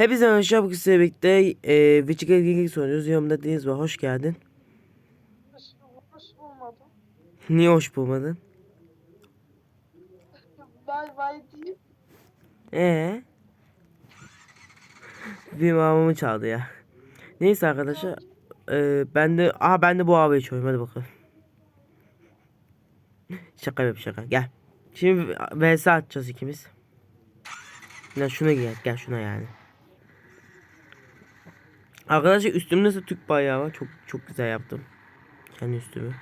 Hepinize merhaba bugün sizlerle birlikte e, Witcher Gaming oynuyoruz. Yanımda Deniz var. Hoş geldin. Hoş, hoş bulmadım. Niye hoş bulmadın? Bay bay deyip Ee? Bir mamamı çaldı ya. Neyse arkadaşlar. E, ben de aha ben de bu abi içiyorum. Hadi bakalım. Şaka yap şaka. Gel. Şimdi vs atacağız ikimiz. Ya şuna gel. Gel şuna yani. Arkadaşlar üstümde ise Türk bayrağı var. Çok çok güzel yaptım. Kendi üstümü.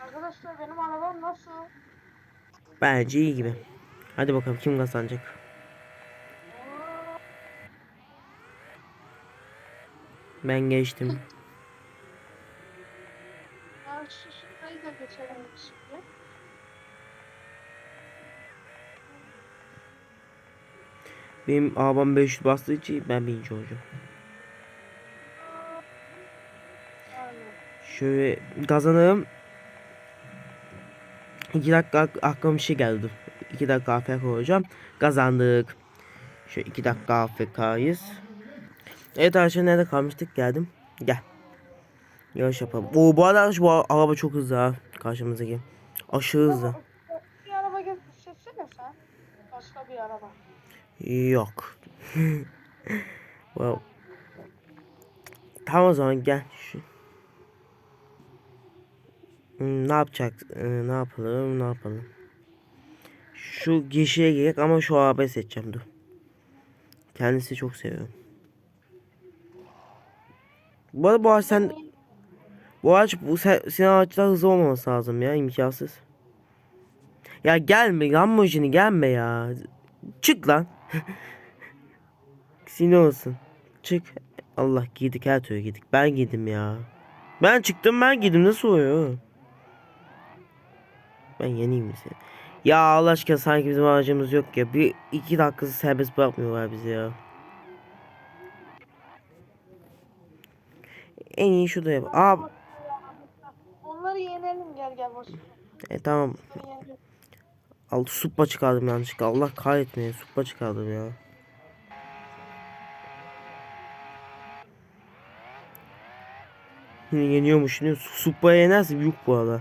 arkadaşlar benim arabam nasıl? Bence iyi gibi. Hadi bakalım kim kazanacak. Ben geçtim. Ben şu şurayı da geçelim şimdi. Benim arabam 500 bastığı için ben birinci olacağım. Şöyle kazanırım. 2 dakika ak- aklıma bir şey geldi. 2 dakika AFK olacağım. Kazandık. Şöyle 2 dakika AFK'yız. Evet arkadaşlar nerede kalmıştık geldim. Gel. Yarış yapalım. Oo, bu arada bu araba çok hızlı ha. Karşımızdaki. Aşırı hızlı. bir araba gel seçsene sen. Başka bir araba. Yok. wow. Tamam o zaman gel. Şu... Hmm, ne yapacak? Ee, ne yapalım? Ne yapalım? Şu yeşile gerek ama şu arabayı seçeceğim dur. Kendisi çok seviyorum. Bu arada bu ağaç sen bu ağaç bu sen, senin ağaçlar hızlı olmaması lazım ya imkansız. Ya gelme Lamborghini gelme ya. Çık lan. Sinir olsun. Çık. Allah giydik her türlü giydik. Ben giydim ya. Ben çıktım ben giydim nasıl oluyor? Ben yeniyim mi seni? Ya Allah aşkına sanki bizim ağacımız yok ya. Bir iki dakikası serbest bırakmıyorlar bizi ya. En iyi şu da yap. Aa, Onları yenelim gel gel boş. e, tamam. Yenelim. Al suppa çıkardım yanlışlıkla. Allah kahretmeyin suppa çıkardım ya. Yeniyormuş? Su- Suppa'ya yenersin yok bu arada.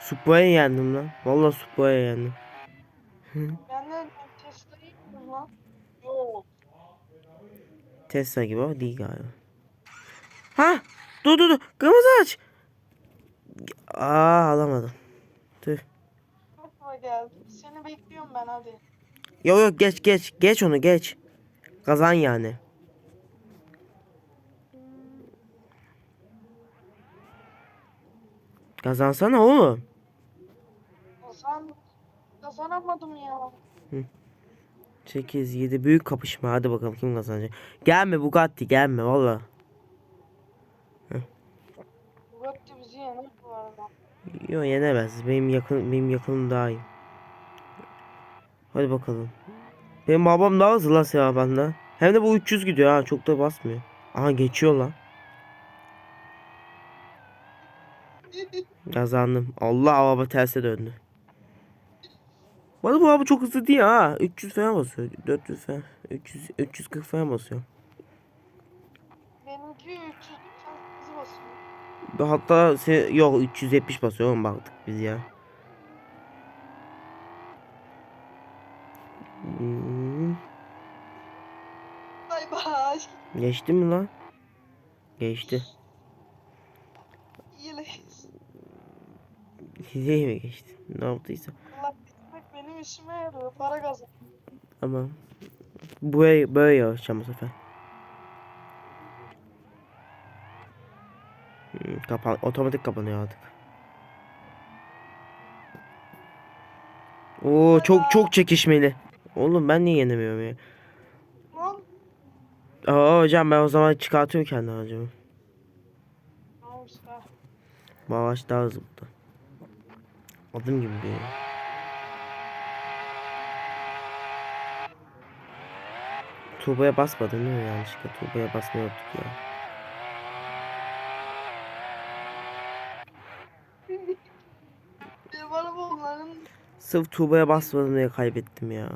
Suppa'ya yendim lan. Vallahi Suppa'ya yendim. Tesla gibi ama değil galiba. Ha! Dur dur dur. Kırmızı aç. Aa alamadım. Tüh. Geldi. Seni bekliyorum ben hadi. Yok yok geç geç. Geç onu geç. Kazan yani. Kazansana oğlum. Kazan. Kazanamadım ya. 8 7 büyük kapışma. Hadi bakalım kim kazanacak. Gelme Bugatti gelme valla. Bugatti bizi yener bu arada. Yok yenemez. Benim yakın benim yakınım daha iyi. Hadi bakalım. Benim babam daha hızlı lan Sevaban'da. Hem de bu 300 gidiyor ha. Çok da basmıyor. Aha geçiyor lan. Kazandım. Allah araba terse döndü. Bana bu araba çok hızlı değil ha. 300 falan basıyor. 400 falan. 300 340 falan basıyor. Benimki 300 hızı basıyor. Hatta se- yok 370 basıyor oğlum baktık biz ya. Hmm, Bay bay. Geçti mi lan? Geçti. Hizeye mi geçti? Ne yaptıysa. Allah benim işime yarıyor. Para kazan. Ama böyle böyle yarışacağım bu sefer. Hmm, kapan otomatik kapanıyor artık. Oo çok çok çekişmeli. Oğlum ben niye yenemiyorum ya? Aa hocam ben o zaman çıkartıyorum kendi aracımı. Tamam işte. Bu araç daha hızlı burada. Adım gibi değil. Turbaya basmadım değil mi yanlışlıkla? Turbaya basmayı unuttuk ya. Sırf tuğbaya basmadım diye kaybettim ya.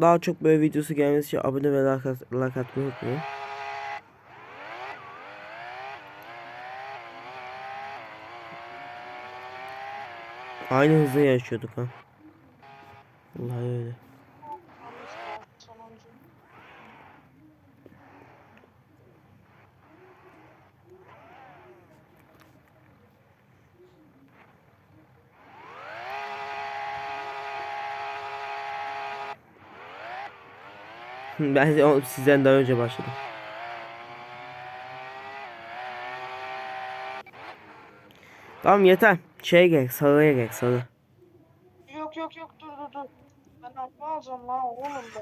Daha çok böyle videosu gelmesi için abone ve like, like atmayı unutmayın. Aynı hızda yaşıyorduk ha. Vallahi öyle. Yanlış ya, sonuncu. Ben sizden daha önce başladım. Tamam yeter. Şey gerek, sarıya gerek, sarı. Yok yok yok dur dur dur. Ben araba alacağım lan oğlum da.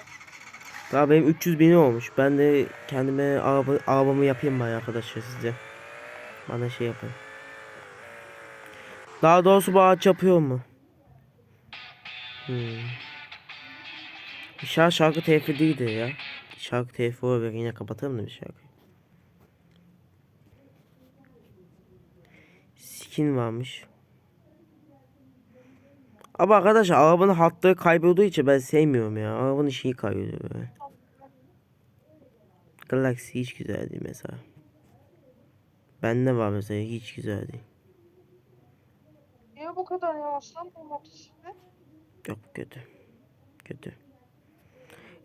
Daha benim 300 bini olmuş. Ben de kendime araba, arabamı yapayım bari arkadaşlar size. Bana şey yapın. Daha doğrusu bu ağaç yapıyor mu? Hmm. Şarkı, şarkı telifi değildi ya. Şarkı telifi olur yine kapatalım da bir şarkıyı. Skin varmış. Ama arkadaşlar arabanın hatları kaybolduğu için ben sevmiyorum ya. Arabanın şeyi kayboluyor böyle. Galaxy hiç güzel değil mesela. Bende var mesela hiç güzel değil. Niye bu kadar yavaş lan bu motosiklet? Yok kötü. Kötü.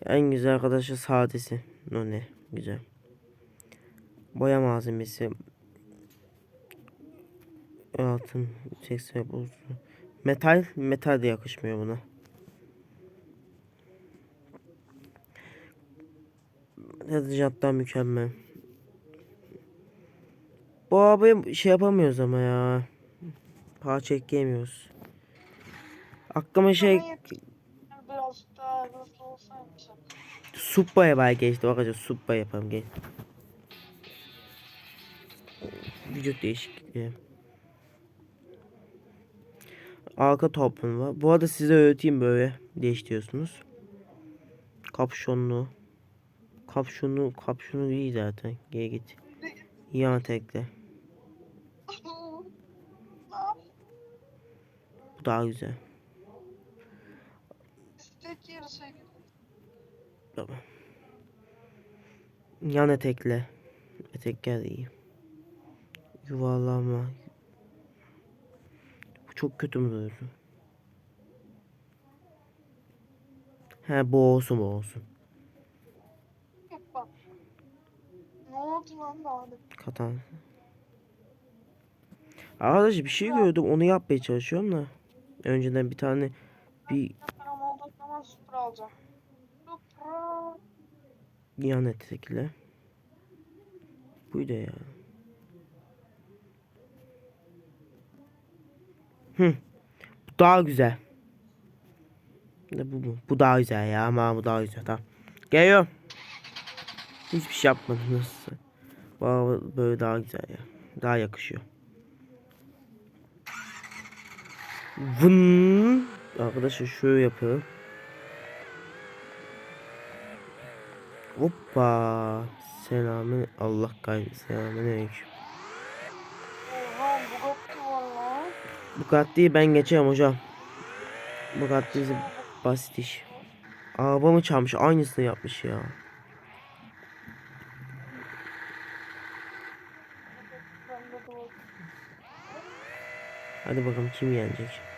En güzel arkadaşı sadesi. O ne? Güzel. Boya malzemesi. Altın. 80 bozdu. Metal. Metal de yakışmıyor buna. Tezgahtan mükemmel. Bu arabayı şey yapamıyoruz ama ya. Parça ekleyemiyoruz. Aklıma şey Bana yet- Birazcık daha hızlı olsaymış. Suppa yapar geçti bakacağız suppa yapalım gel. Vücut değişikliği. Arka toplum var. Bu arada size öğreteyim böyle değiştiriyorsunuz. Kapşonlu. Kapşonu, kapşonu iyi zaten. Gel git. Yan tekle. Bu daha güzel. Yarışa gidiyor. Tamam. Yan etekle. Etekler iyi. Yuvarlama. Bu çok kötü mü duruyor? He bu olsun bu olsun. Ne oldu lan? Katan. Arkadaş bir şey gördüm onu yapmaya çalışıyorum da. Önceden bir tane bir Supra. yan etekle. Buydu ya. Hı. Bu daha güzel. Ne bu bu? Bu daha güzel ya ama bu daha güzel tamam. Geliyorum. Hiçbir şey yapmadım nasıl? Araba böyle daha güzel ya. Daha yakışıyor. Vın. Arkadaşlar şöyle yapıyorum. Hoppa. Selamın Allah kahretsin. Selamün aleyküm. Bugatti'yi ben geçerim hocam. Bugatti basit iş. Arabamı çalmış. Aynısını yapmış ya. Hadi bakalım kim yenecek.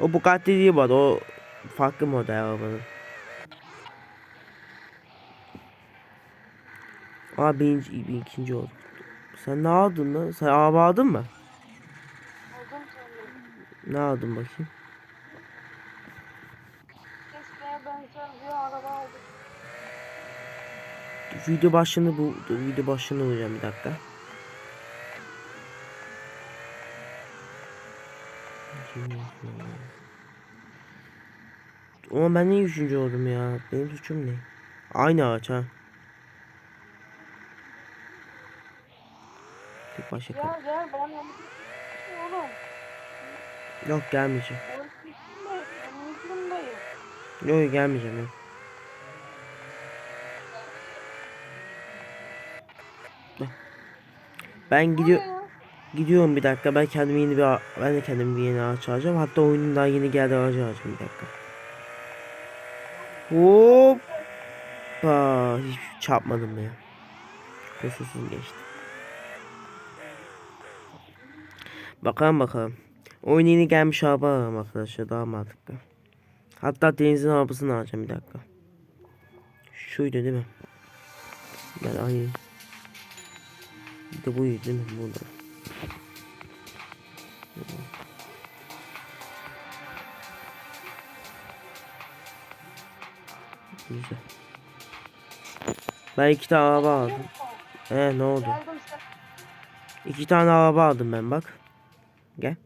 O Bugatti değil bu arada. O farklı model arabanın. Aa birinci, bir ikinci oldu. Sen ne aldın lan? Sen araba aldın mı? Ne aldın bakayım? Video başını bu video başını bulacağım bir dakika. Ama ben niye üçüncü oldum ya? Benim suçum ne? Aynı ağaç ha. Tek başa kal. Yok gelmeyeceğim. Yok gelmeyeceğim ya. Ben gidiyorum gidiyorum bir dakika. Ben kendime yeni bir ben de kendime bir yeni ağaç alacağım. Hatta oyunun daha yeni geldi ağacı alacağım bir dakika. Hoppa. Hiç çarpmadım ya. Kusursuz geçti. Bakalım bakalım. Oyun yeni gelmiş araba alalım arkadaşlar daha mantıklı. Hatta denizin arabasını alacağım bir dakika. Şuydu değil mi? Ben aynı. Bir de buydu değil mi? Burada. Güzel. Ben iki tane araba aldım. He ne oldu? İki tane araba aldım ben bak. Gel.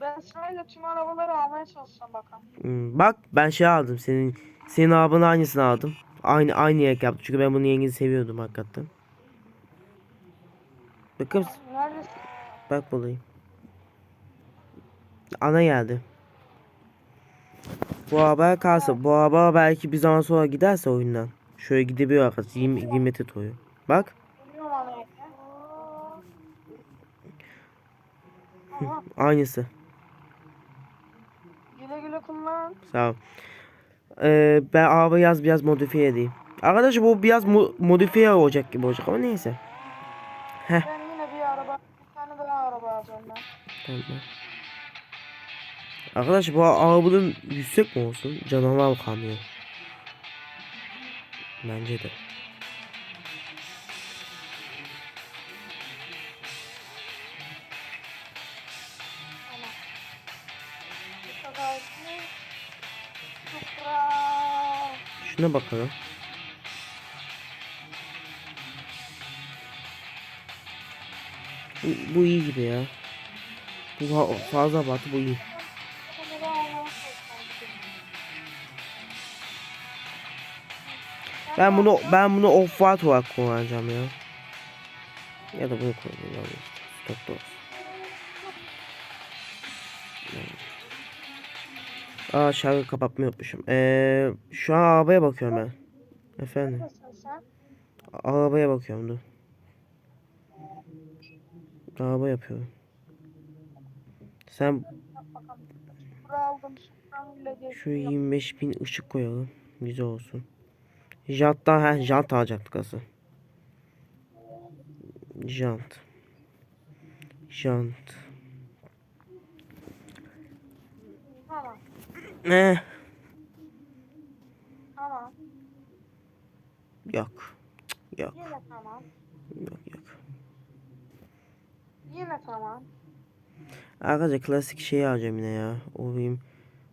Ben sırayla tüm arabaları almaya çalışacağım bakalım. Hmm, bak ben şey aldım senin senin arabanın aynısını aldım. Aynı aynı yak yaptım çünkü ben bunu yengini seviyordum hakikaten. Bakın Neredesin? bak bulayım. Ana geldi. Bu araba kalsa bu araba belki bir zaman sonra giderse oyundan. Şöyle gidebiliyor arkadaşlar 20, 20 metre toyu. Bak aynısı. güle güle kullan. Sağ ol. Ee, ben araba yaz biraz modifiye edeyim. Arkadaşlar bu biraz mo- modifiye olacak gibi olacak ama neyse. Ben yine bir araba, bir tane daha araba alacağım ben. Tamam. Arkadaşlar bu arabanın yüksek mi olsun? Canavar kamyon. Bence de. Şuna bakalım. Bu, bu iyi gibi ya. Bu fa- fazla abartı bu iyi. Ben bunu ben bunu off white olarak kullanacağım ya. Ya da bunu kullanacağım işte. Stop olsun. Aa şarkı kapatmayı unutmuşum. Ee, şu an arabaya bakıyorum ben. Efendim. Arabaya bakıyorum dur. Araba yapıyorum. Sen şu 25 bin ışık koyalım. Güzel olsun. Janttan ha jant alacaktık asıl. Jant. Jant. Tamam. Ne? Tamam. Yok. Cık, Yok. Yine tamam. Yok yok. Yine tamam. Arkadaşlar klasik şeyi alacağım yine ya. O benim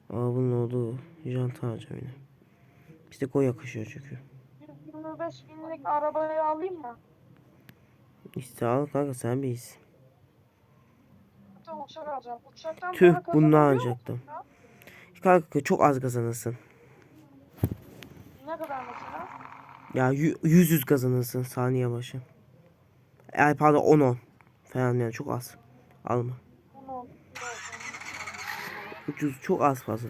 arabanın olduğu jant alacağım yine. Bizde koy yakışıyor çünkü. 125 binlik arabayı alayım mı? İşte al kanka sen bilirsin. Hatta uçak alacağım. Uçaktan Tüh alacaktım. Kanka çok az kazanırsın. Ne kadar mesela? Ya 100 100 kazanırsın saniye başı. Ay pardon 10 10 falan yani çok az. Alma. Onu Ucuz çok az fazla.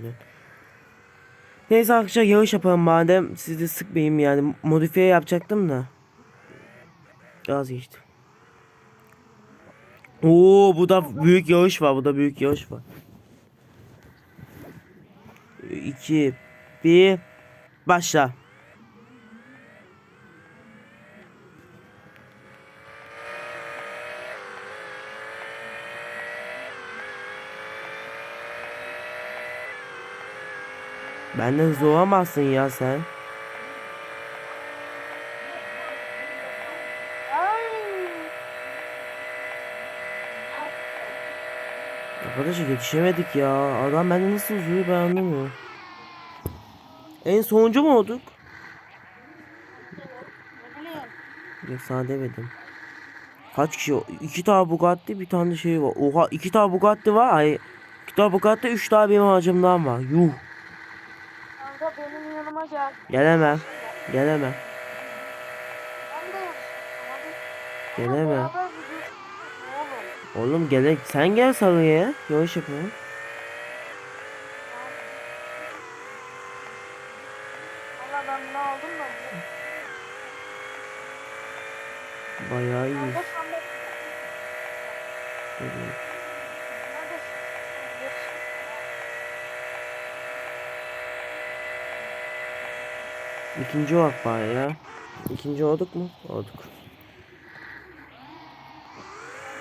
Neyse arkadaşlar yarış yapalım madem sizi sıkmayayım yani modifiye yapacaktım da. Vazgeçtim. Oo bu da büyük yarış var bu da büyük yarış var. 2 1 başla. Benden hızlı olamazsın ya sen. Arkadaşlar yetişemedik ya. Adam benden nasıl uzuyor ben anlamıyorum. En sonuncu mu olduk? Yok sana demedim. Kaç kişi? İki tane Bugatti bir tane şey var. Oha iki tane Bugatti var. Ay, iki tane Bugatti üç tane benim harcımdan var. Yuh. Benim yanıma gel. Gelemem. Gelemem. Ben de. Hadi. Gelemem. Oğlum? Gele sen gel sarıya. Yarış yapalım. Bayağı iyi. Kanka sen de- Evet. Neredesin? Geçsin. İkinci olduk bari ya. İkinci olduk mu? Olduk.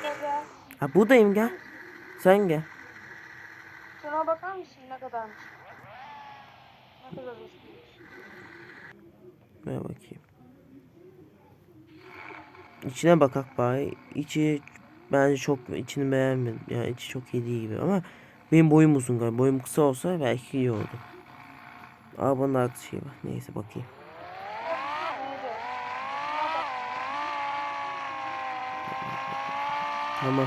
Gel. Ha buradayım gel. Sen gel. Şuna bakar mısın ne kadarmış? Ne kadar. Ver bakayım. İçine bakak bari. İçi bence çok içini beğenmedim. Yani içi çok iyi değil gibi ama benim boyum uzun galiba. Boyum kısa olsa belki iyi olurdu. Aa bunun artı şey var. Neyse bakayım. Tamam.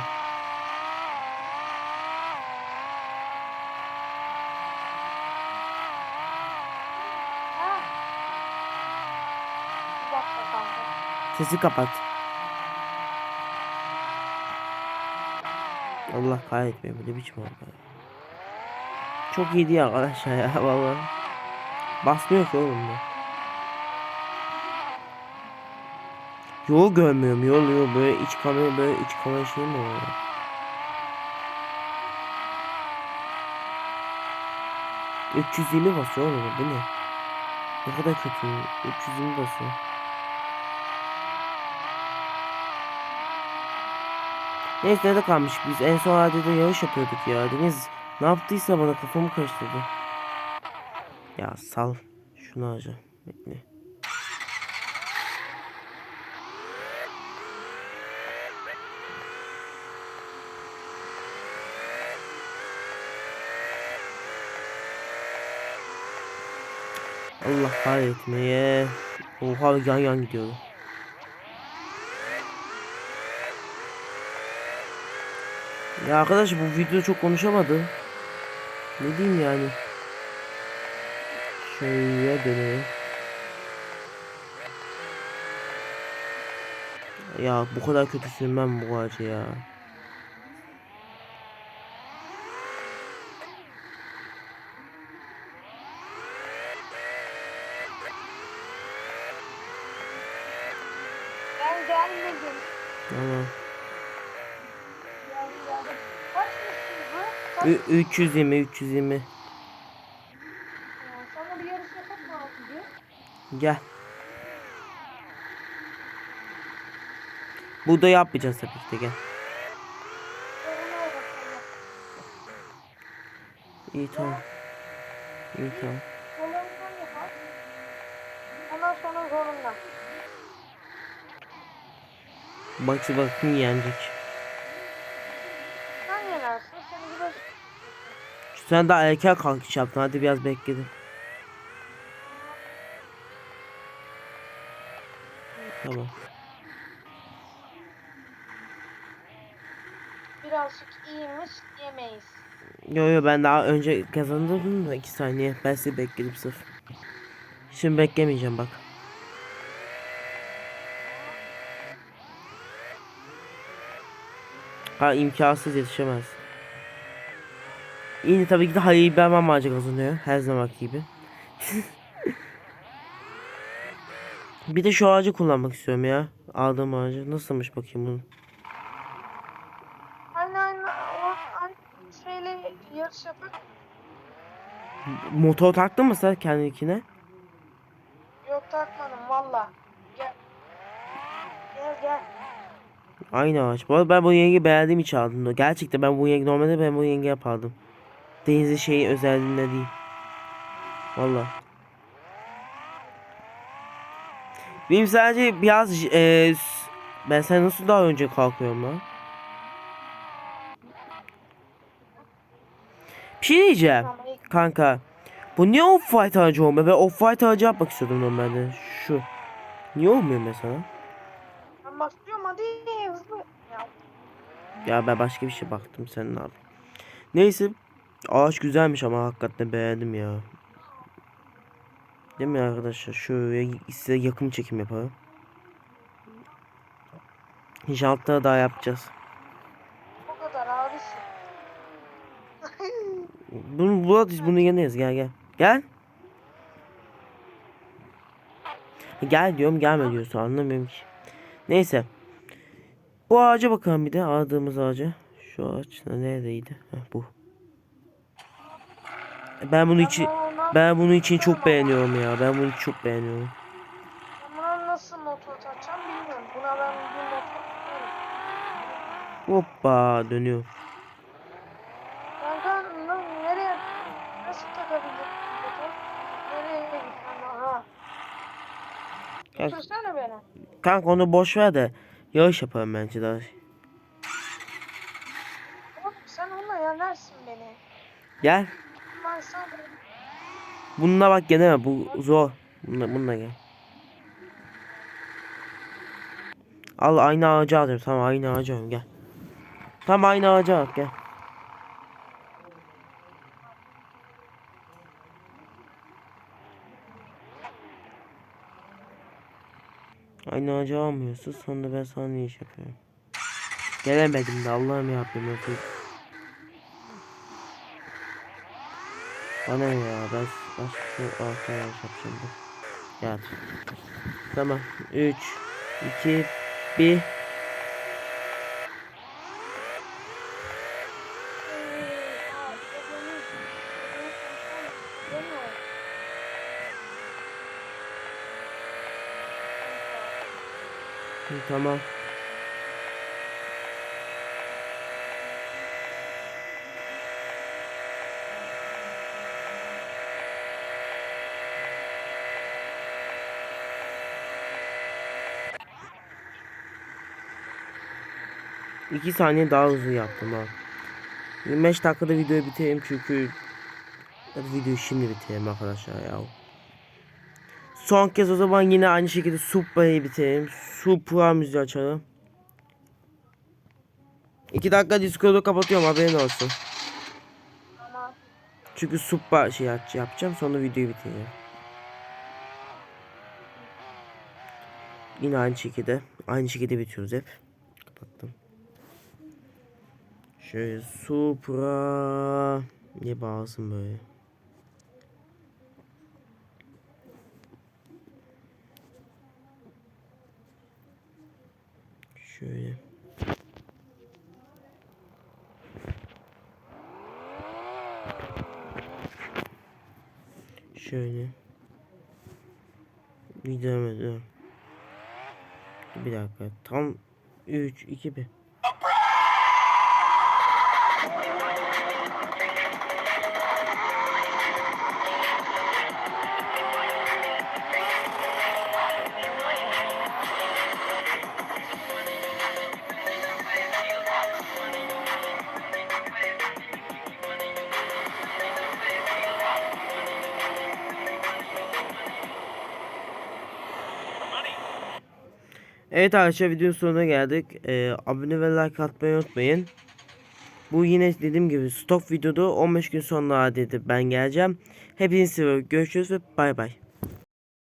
Sesi kapat. Allah kahretmiyor bu ne biçim oldu ya. Çok iyi değil arkadaşlar ya vallahi. Basmıyor ki oğlum bu. Yol görmüyorum yol yol böyle iç kamera böyle iç kamera şey mi oluyor? ...320 basıyor oğlum bu ne? Ne kadar kötü 320 basıyor. Neyse nerede kalmış biz en son halde de yarış yapıyorduk ya Deniz ne yaptıysa bana kafamı karıştırdı. Ya sal şunu harca bekle. Allah kahretmeye. Oha yan yan gidiyor. Ya arkadaş bu video çok konuşamadı. Ne diyeyim yani. Şöyle dönelim. Ya bu kadar kötü sürmem bu ağacı ya. Ben gelmedim. Tamam. Kaç? Ü- 320 320. Ya, Sana bir yarış yapak mı abi? Gel. Burada yapmayacağız tabii ki de gel. İyi tamam. İyi tamam. Ondan sonra zorundan. Bak yenecek. Sen yenersin. Seni biraz Sen daha erken kalkış yaptın. Hadi biraz bekledin. Tamam. birazcık iyiymiş yemeyiz. Yo yo ben daha önce kazandım da 2 saniye. Ben sizi bekledim sırf. Şimdi beklemeyeceğim bak. Ha imkansız yetişemez. Yine tabii ki de Halil İbrahim amacı kazanıyor. Her zaman gibi. bir de şu ağacı kullanmak istiyorum ya. Aldığım ağacı. Nasılmış bakayım anne o an şeyle yarış yapar. Motor taktın mı sen kendikine? Yok takmadım valla. Gel. Gel gel. Aynı ağaç. Bu arada ben bu yengeyi beğendiğim için aldım. Gerçekten ben bu yenge normalde ben bu yenge yapardım. Denizli şeyi özelliğinde değil. Valla. Benim sadece biraz e, ben sen nasıl daha önce kalkıyorum lan? Bir şey diyeceğim. Kanka. Bu niye off-white ağacı olmuyor? Ben off-white ağacı yapmak istiyordum normalde. Şu. Niye olmuyor mesela? Ben başlıyorum hadi hızlı. Ya Ya ben başka bir şey baktım sen ne yaptın? Neyse. Ağaç güzelmiş ama hakikaten beğendim ya. Değil mi arkadaşlar? Şöyle size yakın çekim yapalım. Jantları daha yapacağız. o kadar abisi. Bunu Bulat bunu yeneyiz gel gel. Gel. Gel diyorum gelme diyorsun anlamıyorum ki. Neyse. Bu ağaca bakalım bir de aradığımız ağaca. Şu ağaç neredeydi? Heh, bu. Ben bunu için ben bunu için çok beğeniyorum ya. Ben bunu çok beğeniyorum. Buna nasıl motor takacağım bilmiyorum. Buna ben bir motor tutarım. Hoppa dönüyor. Kanka nereye nasıl takabilirim motor? Nereye gitmem. Kanka, Götürsene beni. kanka onu boş ver de yarış yapalım bence daha. Oğlum sen onunla yenersin beni. Gel. Ben sana Bununla bak gene bu zor. Bununla, bununla gel. Al aynı ağacı alıyorum. Tamam aynı ağacı alıyorum gel. Tamam aynı ağacı al gel. Aynı ağacı almıyorsun. Sonra ben sana ne iş yapıyorum. Gelemedim de Allah'ım yapayım. Nasıl? Bana ya ben şu arkaya yapacağım da. Gel. Tamam. 3 2 1 Tamam. İki saniye daha hızlı yaptım ha. 25 dakikada videoyu bitireyim çünkü Hadi videoyu şimdi bitireyim arkadaşlar ya. Son kez o zaman yine aynı şekilde Supra'yı bitirelim. Supra müziği açalım. 2 dakika Discord'u kapatıyorum haberin olsun. Ama Çünkü Supra şey yapacağım sonra videoyu bitireceğim. Yine aynı şekilde. Aynı şekilde bitiyoruz hep. Kapattım. Şöyle Supra diye bağlasın böyle. Şöyle. Şöyle. Gidemedim. Bir dakika. Tam 3 2 1. Evet arkadaşlar videonun sonuna geldik. Ee, abone ve like atmayı unutmayın. Bu yine dediğim gibi stok videoda 15 gün sonra dedi ben geleceğim. Hepinizi seviyorum. Görüşürüz ve bay bay.